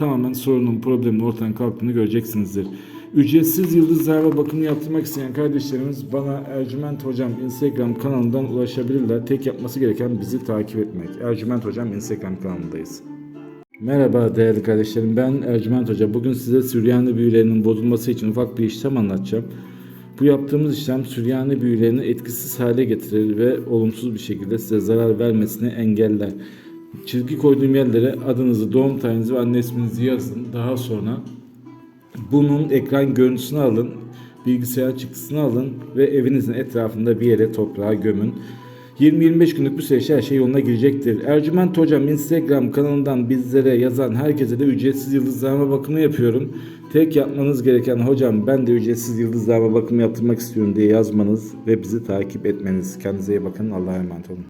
tamamen sorunun, problemin ortadan kalktığını göreceksinizdir. Ücretsiz yıldız zarfa bakımı yaptırmak isteyen kardeşlerimiz bana Ercüment Hocam Instagram kanalından ulaşabilirler. Tek yapması gereken bizi takip etmek. Ercüment Hocam Instagram kanalındayız. Merhaba değerli kardeşlerim ben Ercüment Hoca. Bugün size Süryani büyülerinin bozulması için ufak bir işlem anlatacağım. Bu yaptığımız işlem Süryani büyülerini etkisiz hale getirir ve olumsuz bir şekilde size zarar vermesini engeller. Çizgi koyduğum yerlere adınızı, doğum tarihinizi ve anne isminizi yazın. Daha sonra bunun ekran görüntüsünü alın, bilgisayar çıktısını alın ve evinizin etrafında bir yere toprağa gömün. 20-25 günlük bir süreçte her şey yoluna girecektir. Ercüment Hocam Instagram kanalından bizlere yazan herkese de ücretsiz yıldızlama bakımı yapıyorum. Tek yapmanız gereken hocam ben de ücretsiz yıldızlama bakımı yaptırmak istiyorum diye yazmanız ve bizi takip etmeniz. Kendinize iyi bakın. Allah'a emanet olun.